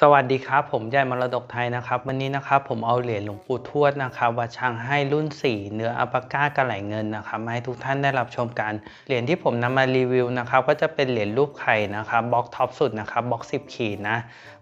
สวัสดีครับ ผมยายมรดกไทยนะครับ วันนี้นะครับผมเอาเหรียญหลวงปู่ทวดนะครับวัดช่างให้รุ่น 4 เนื้ออัปปาก้ากระไหลเงินนะครับมาให้ทุกท่านได้รับชมกัน เหรียญที่ผมนำมารีวิวนะครับก็จะเป็นเหรียญรูปไข่นะครับบล็อกท็อปสุดนะครับบล็อก 10 ขีดนะ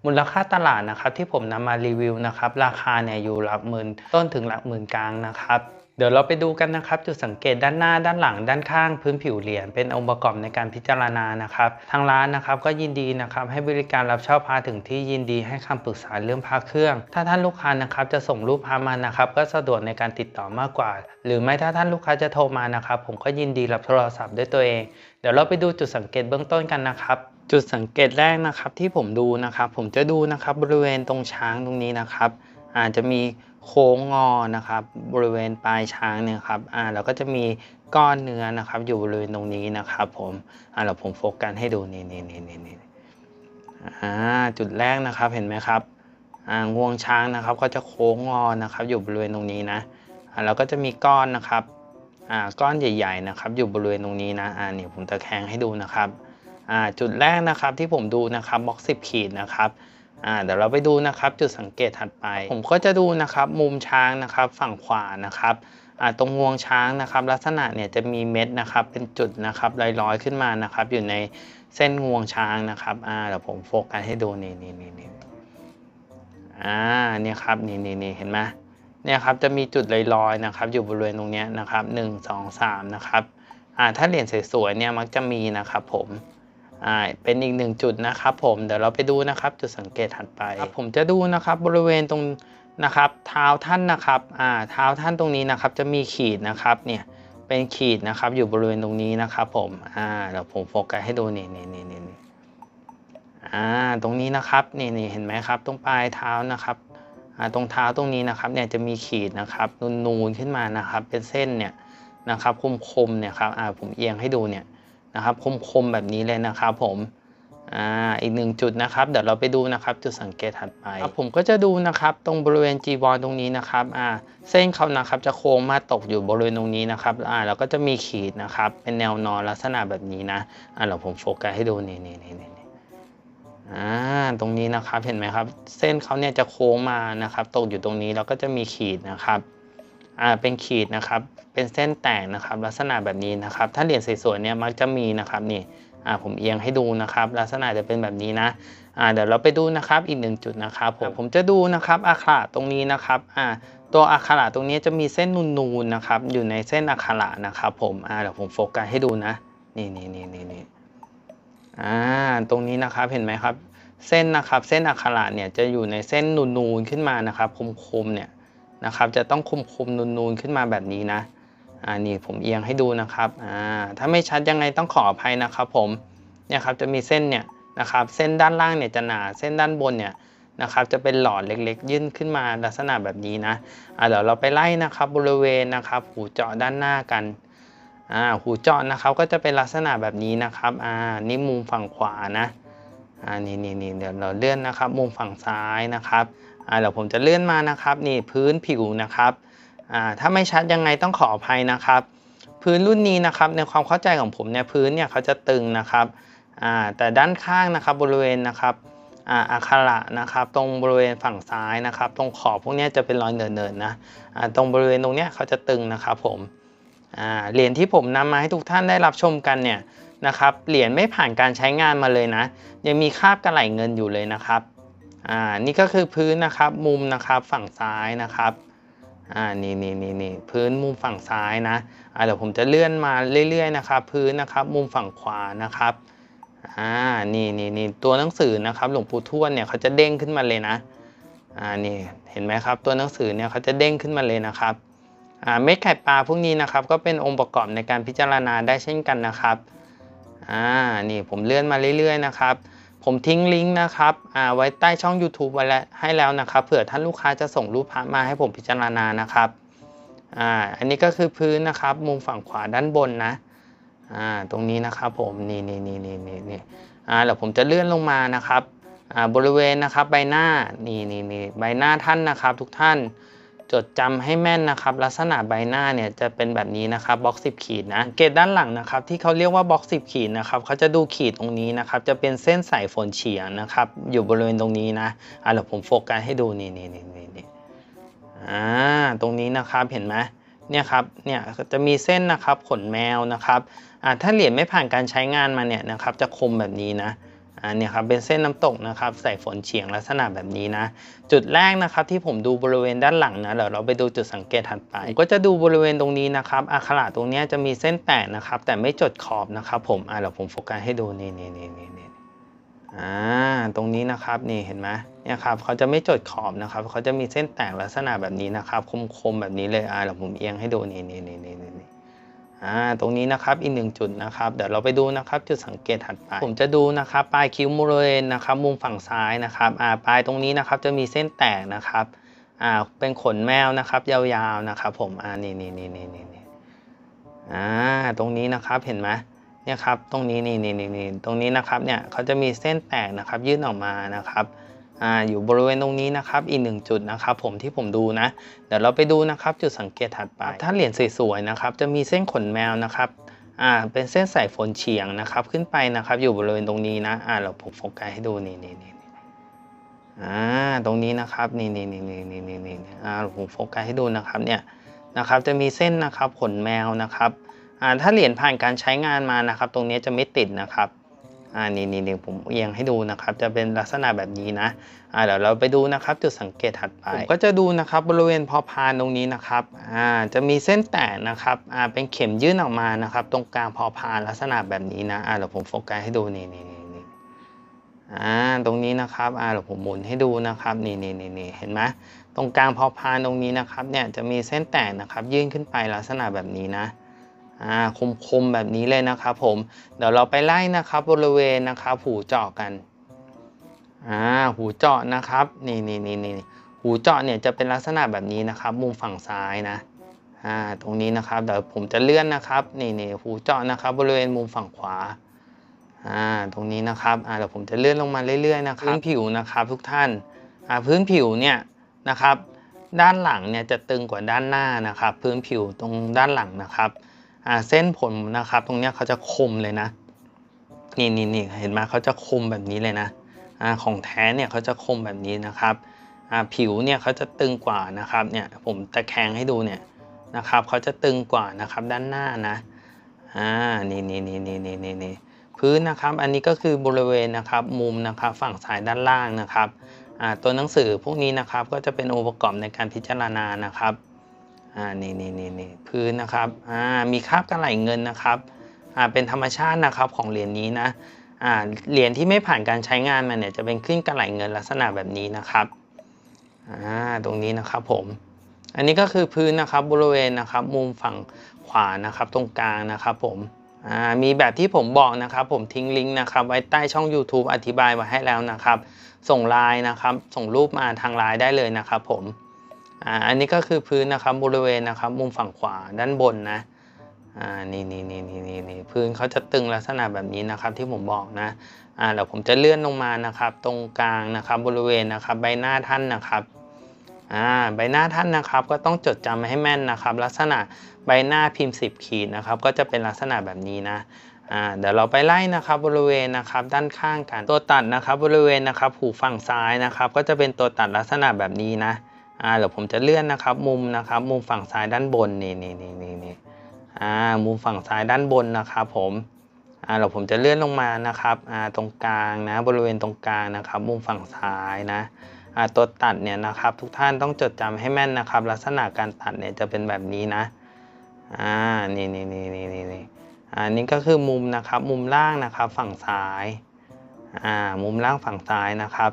มูลค่าตลาดนะครับที่ผมนำมารีวิวนะครับราคาเนี่ยอยู่หลักหมื่นต้นถึงหลักหมื่นกลางนะครับ เดี๋ยวเราไปดูกันนะครับ จุดสังเกตด้านหน้าด้านหลังด้านข้างพื้นผิวเหรียญเป็นองค์ประกอบในการพิจารณานะครับ ทางร้านนะครับก็ยินดีนะครับให้บริการรับเช่าพระถึงที่ยินดีให้คำปรึกษาเรื่องพระเครื่อง ถ้าท่านลูกค้านะครับจะส่งรูปพระมานะครับ ก็สะดวกในการติดต่อมากกว่า หรือไม่ถ้าท่านลูกค้าจะโทรมานะครับ ผมก็ยินดีรับโทรศัพท์ด้วยตัวเอง เดี๋ยวเราไปดูจุดสังเกตเบื้องต้นกันนะครับจุดสังเกตแรกนะครับที่ผมดูนะครับ ผมจะดูนะครับบริเวณตรงช้างตรงนี้นะครับ อาจจะมีโค้งงอนะครับ บริเวณปลายช้างเนี่ยครับอ่าแล้วก็จะมีก้อนเนื้อนะครับ อยู่บริเวณตรงนี้นะครับผมอ่าเราผมโฟกัสให้ดูนี่นี่นี่นี่นี่อ่าจุดแรกนะครับเห็นไหมครับอ่างวงช้างนะครับ ก็จะโค้งงอนะครับ อยู่บริเวณตรงนี้นะอ่าแล้วก็จะมีก้อนนะครับอ่าก้อนใหญ่ๆนะครับ อยู่บริเวณตรงนี้นะอ่าเนี่ยผมตะแคงให้ดูนะครับอ่าจุดแรกนะครับที่ผมดูนะครับบล็อกสิบขีดนะครับ อ่าเดี๋ยวเราไปดูนะครับจุดสังเกตถัดไป ผมก็จะดูนะครับมุมช้างนะครับฝั่งขวานะครับอ่าตรงงวงช้างนะครับ ลักษณะเนี่ยจะมีเม็ดนะครับเป็นจุดนะครับลอยๆขึ้นมานะครับอยู่ในเส้นงวงช้างนะครับอ่าเดี๋ยวผมโฟกัสให้ดูนี่นี่นี่นี่อ่าเนี่ยครับนี่นี่นี่เห็นไหมเนี่ยครับจะมีจุดลอยๆนะครับ อยู่บริเวณตรงนี้นะครับหนึ่งสองสามนะครับอ่าถ้าเหรียญสวยๆเนี่ยมักจะมีนะครับผม อ่าเป็นอีกหนึ่งจุดนะครับผมเดี๋ยวเราไปดูนะครับจุดสังเกตถัดไปผมจะดูนะครับบริเวณตรงนะครับเท้าท่านนะครับอ่าเท้าท่านตรงนี้นะครับจะมีขีดนะครับเนี่ยเป็นขีดนะครับอยู่บริเวณตรงนี้นะครับผมอ่าเดี๋ยวผมโฟกัสให้ดูนี่นี่นี่นี่นี่อ่าตรงนี้นะครับนี่นี่เห็นไหมครับ ตรงปลายเท้านะครับอ่าตรงเท้าตรงนี้นะครับเนี่ยจะมีขีดนะครับนูนๆขึ้นมานะครับเป็นเส้นเนี่ยนะครับคมๆเนี่ยครับอ่าผมเอียงให้ดูเนี่ย นะครับคมๆแบบนี้เลยนะครับผมอ่าอีกหนึ่งจุดนะครับเดี๋ยวเราไปดูนะครับจุดสังเกตถัดไปผมก็จะดูนะครับตรงบริเวณจีวรตรงนี้นะครับอ่าเส้นเขานะครับจะโค้งมาตกอยู่บริเวณตรงนี้นะครับอ่าแล้วก็จะมีขีดนะครับเป็นแนวนอนลักษณะแบบนี้นะอ่าเดี๋ยวผมโฟกัสให้ดูนี่นี่นี่นี่อ่าตรงนี้นะครับเห็นไหมครับ เส้นเขาเนี่ยจะโค้งมานะครับ ตกอยู่ตรงนี้แล้วก็จะมีขีดนะครับ อ่าเป็นขีดนะครับ เป็นเส้นแตกนะครับ ลักษณะแบบนี้นะครับ ถ้าเหรียญสวยๆเนี่ยมักจะมีนะครับนี่อ่าผมเอียงให้ดูนะครับ ลักษณะจะเป็นแบบนี้นะอ่าเดี๋ยวเราไปดูนะครับอีกหนึ่งจุดนะครับผมผมจะดูนะครับอักขระตรงนี้นะครับอ่าตัวอักขระตรงนี้จะมีเส้นนูนๆนะครับ อยู่ในเส้นอักขระนะครับ ผมอ่าเดี๋ยวผมโฟกัสให้ดูนะ นี่นี่นี่นี่นี่อ่าตรงนี้นะครับเห็นไหมครับ เส้นนะครับ เส้นอักขระเนี่ยจะอยู่ในเส้นนูนๆขึ้นมานะครับ คมๆเนี่ย นะครับ จะต้องคุมคุมๆนูนๆขึ้นมาแบบนี้นะอ่านี่ผมเอียงให้ดูนะครับอ่าถ้าไม่ชัดยังไงต้องขออภัยนะครับ ผมเนี่ยครับจะมีเส้นเนี่ยนะครับเส้นด้านล่างเนี่ยจะหนาเส้นด้านบนเนี่ยนะครับจะเป็นหลอดเล็กๆ ยื่นขึ้นมาลักษณะแบบนี้นะอ่าเดี๋ยวเราไปไล่นะครับบริเวณนะครับ หูเจาะด้านหน้ากันอ่าหูเจาะนะครับก็จะเป็นลักษณะแบบนี้นะครับอ่านี่มุมฝั่งขวานะอ่านี่นี่นี่เดี๋ยวเราเลื่อนนะครับ มุมฝั่งซ้ายนะครับ เดี๋ยวผมจะเลื่อนมานะครับ นี่พื้นผิวนะครับอ่าถ้าไม่ชัดยังไงต้องขออภัยนะครับ พื้นรุ่นนี้นะครับในความเข้าใจของผมเนี่ยพื้นเนี่ยเขาจะตึงนะครับอ่าแต่ด้านข้างนะครับบริเวณนะครับอ่าอักขระนะครับตรงบริเวณฝั่งซ้ายนะครับ ตรงขอบพวกนี้จะเป็นรอยเนินๆนะอ่าตรงบริเวณตรงเนี้ยเขาจะตึงนะครับผมอ่าเหรียญที่ผมนำมาให้ทุกท่านได้รับชมกันเนี่ยนะครับเหรียญไม่ผ่านการใช้งานมาเลยนะ ยังมีคราบกระไหลเงินอยู่เลยนะครับ อ่านี่ก็คือพื้นนะครับมุมนะครับฝั่งซ้ายนะครับอ่านี่นี่นี่นี่พื้นมุมฝั่งซ้ายนะอ่าเดี๋ยวผมจะเลื่อนมาเรื่อยๆนะครับ พื้นนะครับมุมฝั่งขวานะครับอ่านี่นี่นี่ตัวหนังสือนะครับ หลวงปู่ทวดเนี่ยเขาจะเด้งขึ้นมาเลยนะอ่านี่เห็นไหมครับ ตัวหนังสือเนี่ยเขาจะเด้งขึ้นมาเลยนะครับอ่าเม็ดไข่ปลาพวกนี้นะครับ ก็เป็นองค์ประกอบในการพิจารณาได้เช่นกันนะครับอ่านี่ผมเลื่อนมาเรื่อยๆนะครับ ผมทิ้งลิงก์นะครับไว้ใต้ช่อง YouTube ไว้แล้วให้แล้วนะครับ เผื่อท่านลูกค้าจะส่งรูปพระมาให้ผมพิจารณานะครับอ่าอันนี้ก็คือพื้นนะครับ มุมฝั่งขวาด้านบนนะอ่าตรงนี้นะครับผมนี่นี่นี่นี่นี่นี่อ่าเดี๋ยวผมจะเลื่อนลงมานะครับอ่าบริเวณนะครับใบหน้านี่นี่นี่ใบหน้าท่านนะครับ ทุกท่าน จดจำให้แม่นนะครับ ลักษณะใบหน้าเนี่ยจะเป็นแบบนี้นะครับบล็อกสิบขีดนะเกตด้านหลังนะครับที่เขาเรียกว่าบล็อกสิบขีดนะครับเขาจะดูขีดตรงนี้นะครับจะเป็นเส้นสายฝนเฉียงนะครับอยู่บริเวณตรงนี้นะอะเดี๋ยวผมโฟกัสให้ดูนี่นี่นี่นี่นี่อ่าตรงนี้นะครับเห็นไหมเนี่ยครับเนี่ยจะมีเส้นนะครับขนแมวนะครับอ่าถ้าเหรียญไม่ผ่านการใช้งานมาเนี่ยนะครับจะคมแบบนี้นะ อ่าเนี่ยครับเป็นเส้นน้ำตกนะครับใส่ฝนเฉียงลักษณะแบบนี้นะ จุดแรกนะครับที่ผมดูบริเวณด้านหลังนะเดี๋ยวเราไปดูจุดสังเกตถัดไปก็จะดูบริเวณตรงนี้นะครับอักขระตรงนี้จะมีเส้นแตกนะครับ แต่ไม่จดขอบนะครับ ผมอ่าเดี๋ยวผมโฟกัสให้ดูนี่นี่นี่นี่นี่อ่าตรงนี้นะครับนี่เห็นไหมเนี่ยครับเขาจะไม่จดขอบนะครับเขาจะมีเส้นแตกลักษณะแบบนี้นะครับ คมๆแบบนี้เลยอ่าเดี๋ยวผมเอียงให้ดูนี่นี่นี่นี่ อ่าตรงนี้นะครับอีกหนึ่งจุดนะครับเดี๋ยวเราไปดูนะครับจุดสังเกตถัดไป ผมจะดูนะครับปลายคิ้วบริเวณนะครับมุมฝั่งซ้ายนะครับอ่าปลายตรงนี้นะครับจะมีเส้นแตกนะครับอ่าเป็นขนแมวนะครับยาวๆนะครับผมอ่านี่นี่นี่นี่นี่อ่าตรงนี้นะครับเห็นไหมเนี่ยครับตรงนี้นี่นี่นี่ตรงนี้นะครับเนี่ยเขาจะมีเส้นแตกนะครับยื่นออกมานะครับ อ่าอยู่บริเวณตรงนี้นะครับอีกหนึ่งจุดนะครับผมที่ผมดูนะเดี๋ยวเราไปดูนะครับจุดสังเกตถัดไป ถ้าเหรียญสวยๆนะครับจะมีเส้นขนแมวนะครับอ่าเป็นเส้นสายฝนเฉียงนะครับขึ้นไปนะครับอยู่บริเวณตรงนี้นะอ่าเราผมโฟกัสให้ดูนี่นี่นี่อ่าตรงนี้นะครับนี่นี่นี่นี่นี่นี่นี่อ่าผมโฟกัสให้ดูนะครับเนี่ยนะครับจะมีเส้นนะครับขนแมวนะครับอ่าถ้าเหรียญผ่านการใช้งานมานะครับ ตรงนี้จะไม่ติดนะครับ อ่านี่นี่นี่ผมเอียงให้ดูนะครับ จะเป็นลักษณะแบบนี้นะอ่าเดี๋ยวเราไปดูนะครับจุดสังเกตถัดไปผมก็จะดูนะครับบริเวณพอพานตรงนี้นะครับอ่าจะมีเส้นแตกนะครับอ่าเป็นเข็มยื่นออกมานะครับ ตรงกลางพอพานลักษณะแบบนี้นะอ่าเดี๋ยวผมโฟกัสให้ดูนี่นี่นี่นี่อ่าตรงนี้นะครับอ่าเดี๋ยวผมหมุนให้ดูนะครับนี่นี่นี่นี่เห็นไหมตรงกลางพอพานตรงนี้นะครับเนี่ยจะมีเส้นแตกนะครับยื่นขึ้นไปลักษณะแบบนี้นะ คมๆแบบนี้เลยนะครับผมเดี๋ยวเราไปไล่นะครับบริเวณนะครับหูเจาะกันอ่าหูเจาะนะครับนี่นี่นี่นี่หูเจาะเนี่ยจะเป็นลักษณะแบบนี้นะครับ มุมฝั่งซ้ายนะอ่าตรงนี้นะครับเดี๋ยวผมจะเลื่อนนะครับนี่นี่หูเจาะนะครับ บริเวณมุมฝั่งขวาอ่าตรงนี้นะครับอ่าเดี๋ยวผมจะเลื่อนลงมาเรื่อยๆนะครับพื้นผิวนะครับทุกท่านอ่าพื้นผิวเนี่ยนะครับ ด้านหลังเนี่ยจะตึงกว่าด้านหน้านะครับ พื้นผิวตรงด้านหลังนะครับ เส้นผมนะครับ ตรงเนี้ยเขาจะคมเลยนะ นี่นี่นี่เห็นไหมเขาจะคมแบบนี้เลยนะอของแท้เนี่ยเขาจะคมแบบนี้นะครับผิวเนี่ยเขาจะตึงกว่านะครับเนี่ยผมตะแคงให้ดูเนี่ยนะครับเขาจะตึงกว่านะครับด้านหน้านะอ่านี่นี่นี่นี่นี่นี่นี่พื้นนะครับอันนี้ก็คือบริเวณนะครับมุมนะครับฝั่งซ้ายด้านล่างนะครับตัวหนังสือพวกนี้นะครับก็จะเป็นองค์ประกอบในการพิจารณานะครับ อ่านี่นี่นี่นี่พื้นนะครับอ่ามีคราบกระไหลเงินนะครับอ่าเป็นธรรมชาตินะครับของเหรียญนี้นะอ่าเหรียญที่ไม่ผ่านการใช้งานมาเนี่ยจะเป็นขึ้นกระไหลเงินลักษณะแบบนี้นะครับอ่าตรงนี้นะครับผมอันนี้ก็คือพื้นนะครับบริเวณนะครับมุมฝั่งขวานะครับตรงกลางนะครับผมอ่ามีแบบที่ผมบอกนะครับผมทิ้งลิงก์นะครับไว้ใต้ช่อง YouTube อธิบายไว้ให้แล้วนะครับ ส่งไลน์นะครับ ส่งรูปมาทางไลน์ได้เลยนะครับผม อ่าอันนี้ก็คือพื้นนะครับบริเวณนะครับ มุมฝั่งขวาด้านบนนะอ่านี่นี่นี่นี่นี่นี่พื้นเขาจะตึงลักษณะแบบนี้นะครับที่ผมบอกนะอ่าเดี๋ยวผมจะเลื่อนลงมานะครับ ตรงกลางนะครับบริเวณนะครับ ใบหน้าท่านนะครับอ่าใบหน้าท่านนะครับ ก็ต้องจดจำให้แม่นนะครับ ลักษณะใบหน้าพิมพ์ 10 ขีดนะครับ ก็จะเป็นลักษณะแบบนี้นะอ่าเดี๋ยวเราไปไล่นะครับบริเวณนะครับด้านข้างกันตัวตัดนะครับ บริเวณนะครับหูฝั่งซ้ายนะครับ ก็จะเป็นตัวตัดลักษณะแบบนี้นะ อ่าเดี๋ยวผมจะเลื่อนนะครับมุมนะครับมุมฝั่งซ้ายด้านบนนี่นี่นี่นี่นี่อ่ามุมฝั่งซ้ายด้านบนนะครับผมอ่าเราผมจะเลื่อนลงมานะครับอ่าตรงกลางนะบริเวณตรงกลางนะครับ มุมฝั่งซ้ายนะอ่าตัวตัดเนี่ยนะครับ ทุกท่านต้องจดจำให้แม่นนะครับ ลักษณะการตัดเนี่ยจะเป็นแบบนี้นะอ่านี่นี่นี่นี่นี่นี่อ่านี่ก็คือมุมนะครับมุมล่างนะครับฝั่งซ้ายอ่ามุมล่างฝั่งซ้ายนะครับ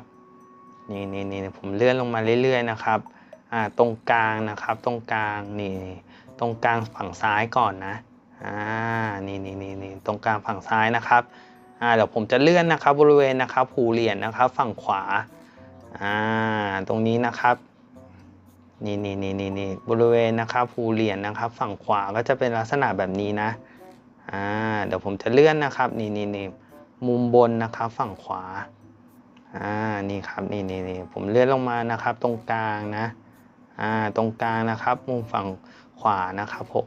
นี่นี่นี่ผมเลื่อนลงมาเรื่อยๆนะครับ อ่าตรงกลางนะครับ ตรงกลางนี่ตรงกลางฝั่งซ้ายก่อนนะอ่านี่นี่นี่นี่ตรงกลางฝั่งซ้ายนะครับอ่าเดี๋ยวผมจะเลื่อนนะครับบริเวณนะครับหูเหรียญนะครับ ฝั่งขวาอ่าตรงนี้นะครับนี่นี่นี่นี่นี่บริเวณนะครับหูเหรียญนะครับ ฝั่งขวาก็จะเป็นลักษณะแบบนี้นะอ่าเดี๋ยวผมจะเลื่อนนะครับนี่นี่นี่มุมบนนะครับฝั่งขวาอ่านี่ครับนี่นี่นี่ผมเลื่อนลงมานะครับ ตรงกลางนะ ตรงกลางนะครับ มุมฝั่งขวานะครับผม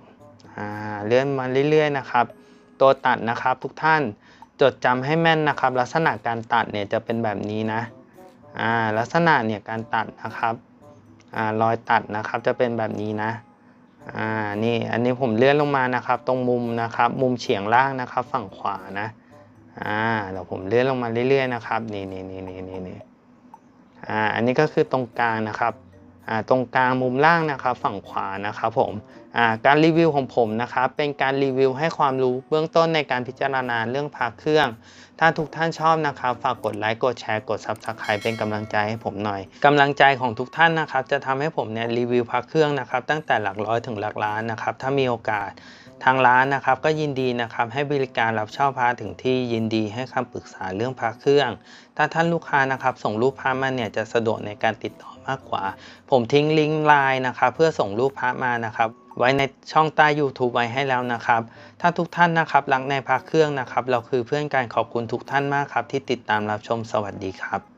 เลื่อนมาเรื่อยๆนะครับ ตัวตัดนะครับทุกท่านจดจำให้แม่นนะครับ ลักษณะการตัดเนี่ยจะเป็นแบบนี้นะลักษณะเนี่ยการตัดนะครับอรอยตัดนะครับจะเป็นแบบนี้นะอ่านี่อันนี้ผมเลื่อนลงมานะครับ ตรงมุมนะครับ มุมเฉียงล่างนะครับ ฝั่งขวานะอ่าเดี๋ยวผมเลื่อนลงมาเรื่อยๆนะครับนี่นี่นี่นี่นี่อ่าอันนี้ก็คือตรงกลางนะครับ ตรงกลางมุมล่างนะครับฝั่งขวานะครับผมการรีวิวของผมนะครับเป็นการรีวิวให้ความรู้เบื้องต้นในการพิจารณาเรื่องพาเครื่อง ถ้าทุกท่านชอบนะครับฝากกดไลค์กดแชร์กด Subscribe เป็นกำลังใจให้ผมหน่อยกำลังใจของทุกท่านนะครับจะทำให้ผมเนี่ยรีวิวพาเครื่องนะครับตั้งแต่หลักร้อยถึงหลักล้านนะครับถ้ามีโอกาสทางร้านนะครับก็ยินดีนะครับให้บริการรับเช่าพาถึงที่ยินดีให้คำปรึกษาเรื่องพาเครื่อง ถ้าท่านลูกค้านะครับส่งรูปพามาเนี่ยจะสะดวกในการติดต่อ มากกว่า ผมทิ้งลิงก์ไลน์นะครับเพื่อส่งรูปพระมานะครับ ไว้ในช่องใต้ YouTube ไว้ให้แล้วนะครับ ถ้าทุกท่านนะครับรักในพระเครื่องนะครับ เราคือเพื่อนกันขอบคุณทุกท่านมากครับ ที่ติดตามรับชมสวัสดีครับ